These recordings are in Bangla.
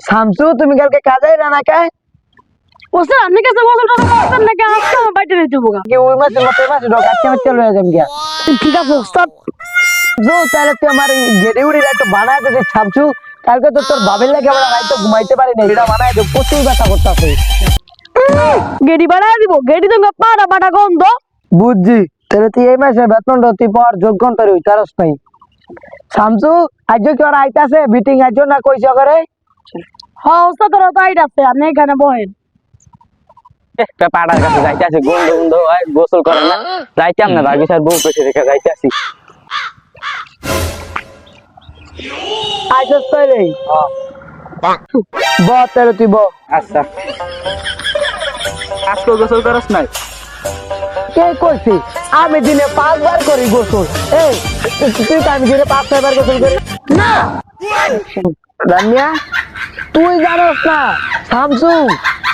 শামসু তুমি কালকে কাজে রানা কায় ওস্তাদ আপনি কাছে গোসল টোসল করতেন নাকি? আজকে আমার বাড়িতে রইতে কি ওই মাসে মতো মাসে ডক আমি চলে যাম গিয়া। ঠিক আছে ওস্তাদ? জো তাহলে তুই আমার গেড়ে উড়ি একটু বানায় দে শামসু কালকে তো তোর বাবের লাগে আমরা রাইতে ঘুমাইতে পারি না এটা বানায় দে প্রচুর ব্যথা করতেছে। গেডি বানায় দিব গেডি তো পাটা পাটা গন্ধ। বুঝছি তাহলে তুই এই মাসে বেতনটা তুই পাওয়ার যোগ্য তোর ওই তারস নাই। শামসু আজ কি ওরা আইতাছে? মিটিং আজ না কইছ করে হ্যাঁ ওস্তাদ তো আইড আছে আপনি এখানে বহেন। একটা পাড়ার কাছে যাইতে আছি গন্ধ গন্ধ হয় গোসল করে না। যাইতে আমরা স্যার বউ পেছে রেখে যাইতে আছি আইসস তো ব তাহলে তুই ব আচ্ছা। আজকে গোসল করস নাই? কে কইছি? আমি দিনে পাঁচবার করি গোসল। এই তুই তো আমি দিনে পাঁচ ছয়বার গোসল করি। না। রানিয়া? তুই জানোস না শামসু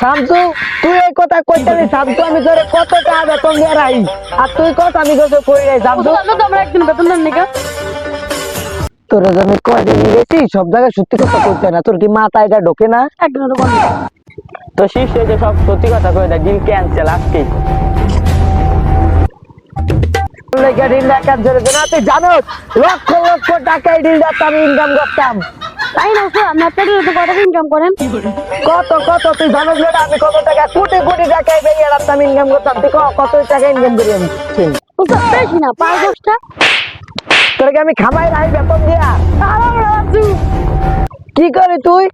শামসু তুই এই কথা কইতে নি শামসু আমি তোরে কত টাকা বেতন দিয়ে রাই আর তুই কত আমি গোসল করি নাই শামসু? ওস্তাদ আপনি তো আমরা একদিন বেতন দেন নাকি তোরা আমি কয়দিন গেছি সব জায়গায় সত্যি কথা কইতে না। তোর কি মাথা এটা ঢোকে না? একদিন তো শীর্ষ যে সব সত্যি কথা কই দেয় ডিল ক্যান্সেল আজকেই লেগে ডিল ডাকাত ধরে না তুই জানোস লক্ষ লক্ষ টাকা এই ডিল আমি ইনকাম করতাম। তাই না স্যার আপনার তো কত ইনকাম করেন? কত কত তুই জানিস না আমি কত টাকা কোটি কোটি টাকা এই রাখতাম ইনকাম করতাম। তুই কত টাকা ইনকাম করি আমি? বেশি না পাঁচ দশটা তোরকে আমি খামাই রাই বেতন দিয়া? কি করে তুই?